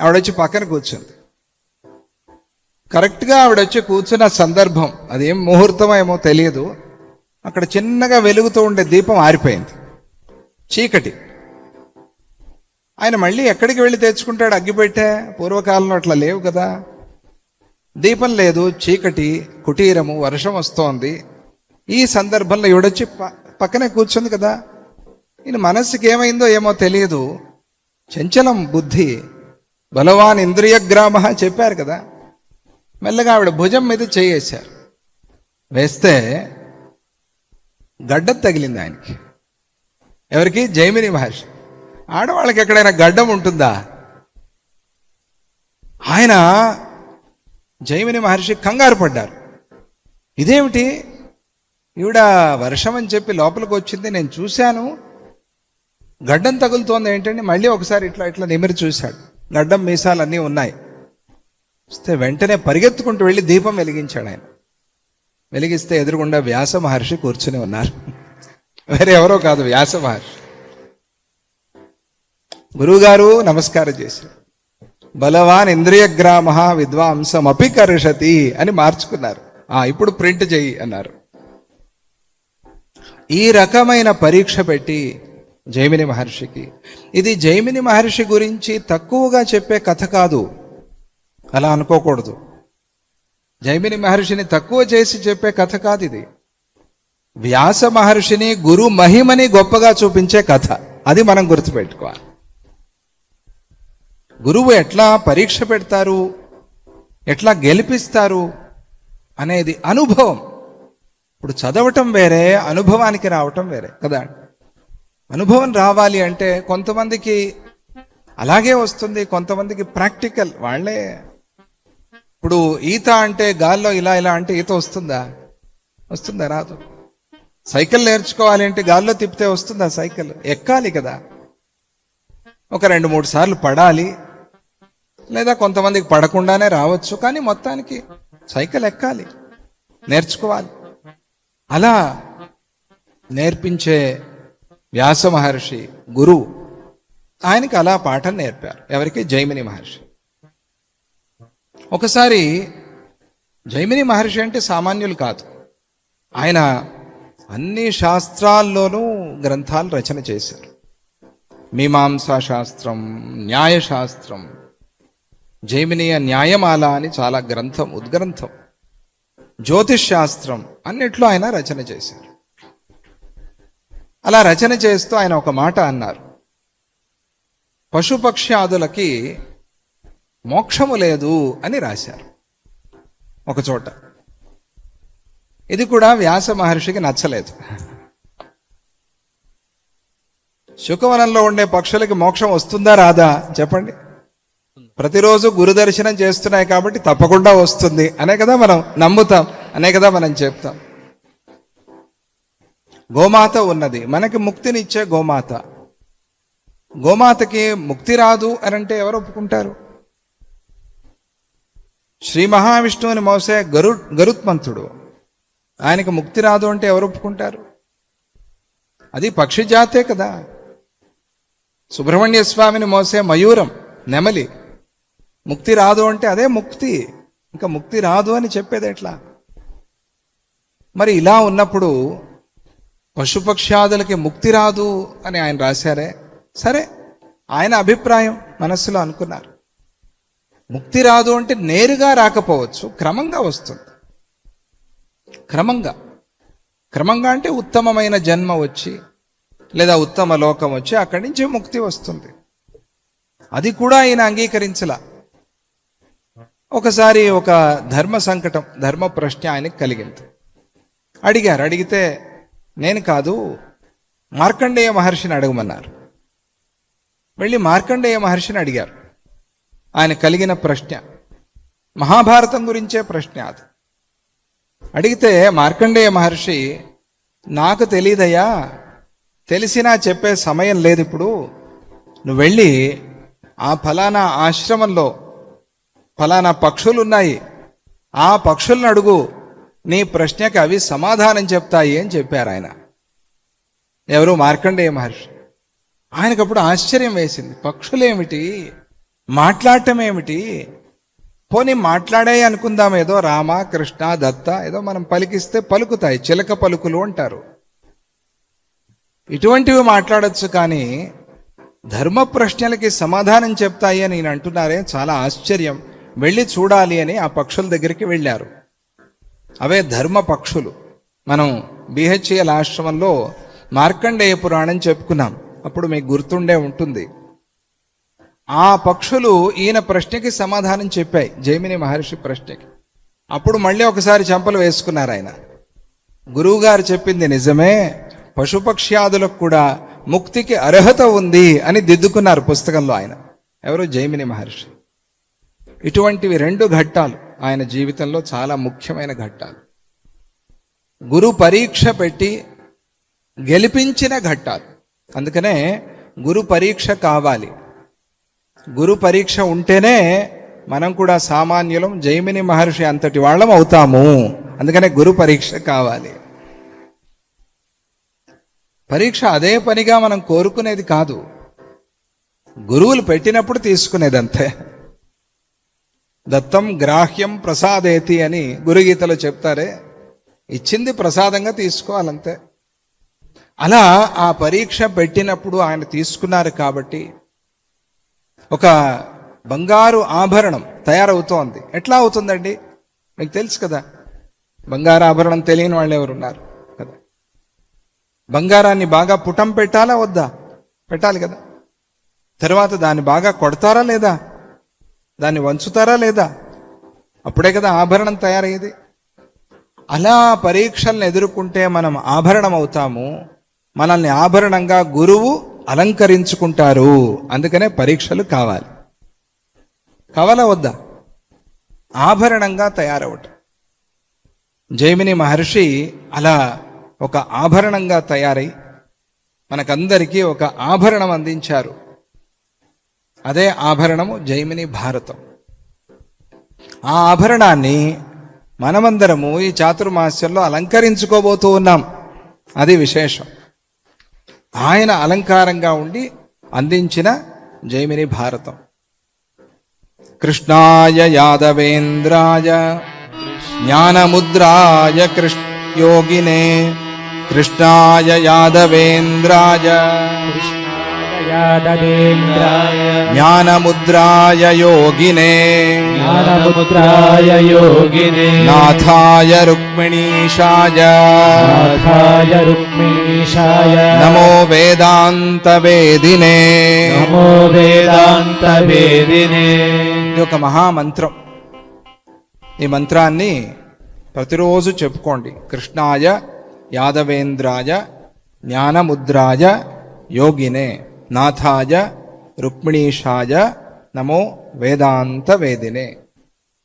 ఆవిడొచ్చి పక్కన కూర్చుంది. కరెక్ట్గా ఆవిడొచ్చి కూర్చున్న సందర్భం అదేం ముహూర్తం ఏమో తెలియదు. అక్కడ చిన్నగా వెలుగుతూ ఉండే దీపం ఆరిపోయింది. చీకటి. ఆయన మళ్ళీ ఎక్కడికి వెళ్ళి తెచ్చుకుంటాడు అగ్గిపెట్టే? పూర్వకాలంలో అట్లా లేవు కదా. దీపం లేదు చీకటి కుటీరము వర్షం వస్తోంది. ఈ సందర్భంలో ఈవిడొచ్చి ప- పక్కనే కూర్చుంది కదా. ఈయన మనస్సుకి ఏమైందో ఏమో తెలియదు. చంచలం బుద్ధి. బలవాన్ ఇంద్రియ గ్రామ చెప్పారు కదా. మెల్లగా ఆవిడ భుజం మీద చేయేశారు. వేస్తే గడ్డం తగిలింది ఆయనకి. ఎవరికి? జైమిని మహర్షి. ఆడవాళ్ళకి ఎక్కడైనా గడ్డం ఉంటుందా? ఆయన జైమిని మహర్షి కంగారు పడ్డారు. ఇదేమిటి? ఈవిడ వర్షం అని చెప్పి లోపలికి వచ్చింది నేను చూశాను. గడ్డం తగులుతోంది ఏంటంటే మళ్ళీ ఒకసారి ఇట్లా ఇట్లా నిమిరి చూశాడు. గడ్డం మీసాలన్నీ ఉన్నాయి. వస్తే వెంటనే పరిగెత్తుకుంటూ వెళ్ళి దీపం వెలిగించాడు ఆయన. వెలిగిస్తే ఎదురుగుండా వ్యాస మహర్షి కూర్చుని ఉన్నారు. వేరే ఎవరో కాదు వ్యాస మహర్షి. గురువుగారు నమస్కారం చేశారు. బలవాన్ ఇంద్రియగ్రామ విద్వాంసం అపికర్షతి అని మార్చుకున్నారు. ఆ ఇప్పుడు ప్రింట్ చెయ్యి అన్నారు. ఈ రకమైన పరీక్ష పెట్టి జైమిని మహర్షికి. ఇది జైమిని మహర్షి గురించి తక్కువగా చెప్పే కథ కాదు. అలా అనుకోకూడదు. జైమిని మహర్షిని తక్కువ చేసి చెప్పే కథ కాదు ఇది. వ్యాస మహర్షిని గురు మహిమని గొప్పగా చూపించే కథ. అది మనం గుర్తుపెట్టుకోవాలి. గురువు ఎట్లా పరీక్ష పెడతారు? ఎట్లా గెలిపిస్తారు? అనేది అనుభవం. ఇప్పుడు చదవటం వేరే అనుభవానికి రావటం వేరే. కదా? అనుభవం రావాలి అంటే కొంతమందికి అలాగే వస్తుంది కొంతమందికి ప్రాక్టికల్. వాళ్ళే ఇప్పుడు ఈత అంటే గాల్లో ఇలా ఇలా అంటే ఈత వస్తుందా? వస్తుందా రాదు. సైకిల్ నేర్చుకోవాలి అంటే గాల్లో తిప్పితే వస్తుందా సైకిల్? ఎక్కాలి కదా. ఒక రెండు మూడు సార్లు పడాలి. లేదా కొంతమందికి పడకుండానే రావచ్చు కానీ మొత్తానికి సైకిల్ ఎక్కాలి నేర్చుకోవాలి. అలా నేర్పించే వ్యాస మహర్షి గురువు ఆయనకి అలా పాఠం నేర్పారు. ఎవరికి? జైమిని మహర్షి. ఒకసారి జైమిని మహర్షి అంటే సామాన్యులు కాదు. ఆయన అన్ని శాస్త్రాల్లోనూ గ్రంథాలు రచన చేశారు. మీమాంసా శాస్త్రం న్యాయశాస్త్రం జైమినీయ న్యాయమాల అని చాలా గ్రంథం ఉద్గ్రంథం జ్యోతిష్ శాస్త్రం అన్నిట్లో ఆయన రచన చేశారు. అలా రచన చేస్తూ ఆయన ఒక మాట అన్నారు. పశుపక్ష్యాదులకి మోక్షము లేదు అని రాశారు. ఒక చోట. ఇది కూడా వ్యాస మహర్షికి నచ్చలేదు. శుకవనంలో ఉండే పక్షులకి మోక్షం వస్తుందా రాదా? చెప్పండి. ప్రతిరోజు గురుదర్శనం చేస్తున్నాయి కాబట్టి తప్పకుండా వస్తుంది. అనే కదా మనం నమ్ముతాం. అనే కదా మనం చెప్తాం. గోమాత ఉన్నది. మనకి ముక్తినిచ్చే గోమాత. గోమాతకి ముక్తి రాదు అని అంటే ఎవరు ఒప్పుకుంటారు? శ్రీ మహావిష్ణువుని మోసే గరు గరుత్మంతుడు. ఆయనకు ముక్తి రాదు అంటే ఎవరు ఒప్పుకుంటారు? అది పక్షి జాతే కదా. సుబ్రహ్మణ్య స్వామిని మోసే మయూరం నెమలి. ముక్తి రాదు అంటే అదే ముక్తి. ఇంకా ముక్తి రాదు అని చెప్పేది ఎట్లా? మరి ఇలా ఉన్నప్పుడు పశుపక్ష్యాదులకి ముక్తి రాదు అని ఆయన రాశారే. సరే ఆయన అభిప్రాయం మనస్సులో అనుకున్నారు. ముక్తి రాదు అంటే నేరుగా రాకపోవచ్చు క్రమంగా వస్తుంది. క్రమంగా. క్రమంగా అంటే ఉత్తమమైన జన్మ వచ్చి లేదా ఉత్తమ లోకం వచ్చి అక్కడి నుంచి ముక్తి వస్తుంది. అది కూడా ఆయన అంగీకరించలా. ఒకసారి ఒక ధర్మ సంకటం ధర్మ ప్రశ్న ఆయనకి కలిగింది. అడిగారు. అడిగితే నేను కాదు మార్కండేయ మహర్షిని అడగమన్నారు. వెళ్ళి మార్కండేయ మహర్షిని అడిగారు. ఆయన కలిగిన ప్రశ్న మహాభారతం గురించే ప్రశ్న అది. అడిగితే మార్కండేయ మహర్షి నాకు తెలియదయ్యా తెలిసినా చెప్పే సమయం లేదు ఇప్పుడు. నువ్వు వెళ్ళి ఆ ఫలానా ఆశ్రమంలో ఫలానా పక్షులు ఉన్నాయి ఆ పక్షులను అడుగు. నీ ప్రశ్నకి అవి సమాధానం చెప్తాయి అని చెప్పారు ఆయన. ఎవరు? మార్కండేయ మహర్షి. ఆయనకప్పుడు ఆశ్చర్యం వేసింది. పక్షులేమిటి? మాట్లాడటం ఏమిటి? పోనీ మాట్లాడాయి అనుకుందాం. ఏదో రామ కృష్ణ దత్త ఏదో మనం పలికిస్తే పలుకుతాయి. చిలక పలుకులు అంటారు. ఇటువంటివి మాట్లాడొచ్చు కానీ ధర్మ ప్రశ్నలకి సమాధానం చెప్తాయి అని నేను అంటున్నారే చాలా ఆశ్చర్యం. వెళ్ళి చూడాలి అని ఆ పక్షుల దగ్గరికి వెళ్ళారు. అవే ధర్మ పక్షులు మనం బిహెచ్ఎల్ ఆశ్రమంలో మార్కండేయ పురాణం చెప్పుకున్నాం. అప్పుడు మీకు గుర్తుండే ఉంటుంది. ఆ పక్షులు ఈయన ప్రశ్నకి సమాధానం చెప్పాయి. జైమిని మహర్షి ప్రశ్నకి. అప్పుడు మళ్ళీ ఒకసారి చెంపలు వేసుకున్నారు ఆయన. గురువుగారు చెప్పింది నిజమే. పశుపక్ష్యాదులకు కూడా ముక్తికి అర్హత ఉంది అని దిద్దుకున్నారు పుస్తకంలో ఆయన. ఎవరు? జైమిని మహర్షి. ఇటువంటివి రెండు ఘట్టాలు. ఆయన జీవితంలో చాలా ముఖ్యమైన ఘట్టాలు. గురు పరీక్ష పెట్టి గెలిపించిన ఘట్టాలు. అందుకనే గురు పరీక్ష కావాలి. గురు పరీక్ష ఉంటేనే మనం కూడా సామాన్యులం జైమిని మహర్షి అంతటి వాళ్ళం అవుతాము. అందుకనే గురు పరీక్ష కావాలి. పరీక్ష అదే పనిగా మనం కోరుకునేది కాదు. గురువులు పెట్టినప్పుడు తీసుకునేది అంతే దత్తం గ్రాహ్యం ప్రసాదేతి అని గురుగీతలో చెప్తారే ఇచ్చింది ప్రసాదంగా తీసుకోవాలంతే. అలా ఆ పరీక్ష పెట్టినప్పుడు ఆయన తీసుకున్నారు కాబట్టి ఒక బంగారు ఆభరణం తయారవుతోంది. ఎట్లా అవుతుందండి? మీకు తెలుసు కదా బంగారు ఆభరణం తెలియని వాళ్ళు ఎవరు ఉన్నారు కదా? బంగారాన్ని బాగా పుటం పెట్టాలా వద్దా? పెట్టాలి కదా. తర్వాత దాన్ని బాగా కొడతారా లేదా? దాన్ని వంచుతారా లేదా? అప్పుడే కదా ఆభరణం తయారయ్యేది. అలా పరీక్షలను ఎదుర్కొంటే మనం ఆభరణం అవుతాము మనల్ని ఆభరణంగా గురువు అలంకరించుకుంటారు. అందుకనే పరీక్షలు కావాలి. కావాలా వద్దా. ఆభరణంగా తయారవటం. జైమిని మహర్షి అలా ఒక ఆభరణంగా తయారై మనకందరికీ ఒక ఆభరణం అందించారు. అదే ఆభరణము జైమిని భారతం. ఆ ఆభరణాన్ని మనమందరము ఈ చాతుర్మాస్యంలో అలంకరించుకోబోతూ ఉన్నాం. అది విశేషం. ఆయన అలంకారంగా ఉండి అందించిన జైమిని భారతం. కృష్ణాయ యాదవేంద్రాయ జ్ఞానముద్రాయ కృష్ణ యోగినే కృష్ణాయ యాదవేంద్రాయ యాదవేంద్రాయ. జ్ఞానముద్రాయ యోగినే జ్ఞానముద్రాయ యోగినే నాథాయ రుక్మిణీషాయ నాథాయ రుక్మిణీషాయ నమో వేదాంత వేదినే నమో వేదాంత వేదినే ఇది ఒక మహామంత్రం. ఈ మంత్రాన్ని ప్రతిరోజు చెప్పుకోండి. కృష్ణాయ యాదవేంద్రాయ జ్ఞానముద్రాయ యోగినే. नाथाय रुक्मिणीशाय नमो वेदान्तवेदिने।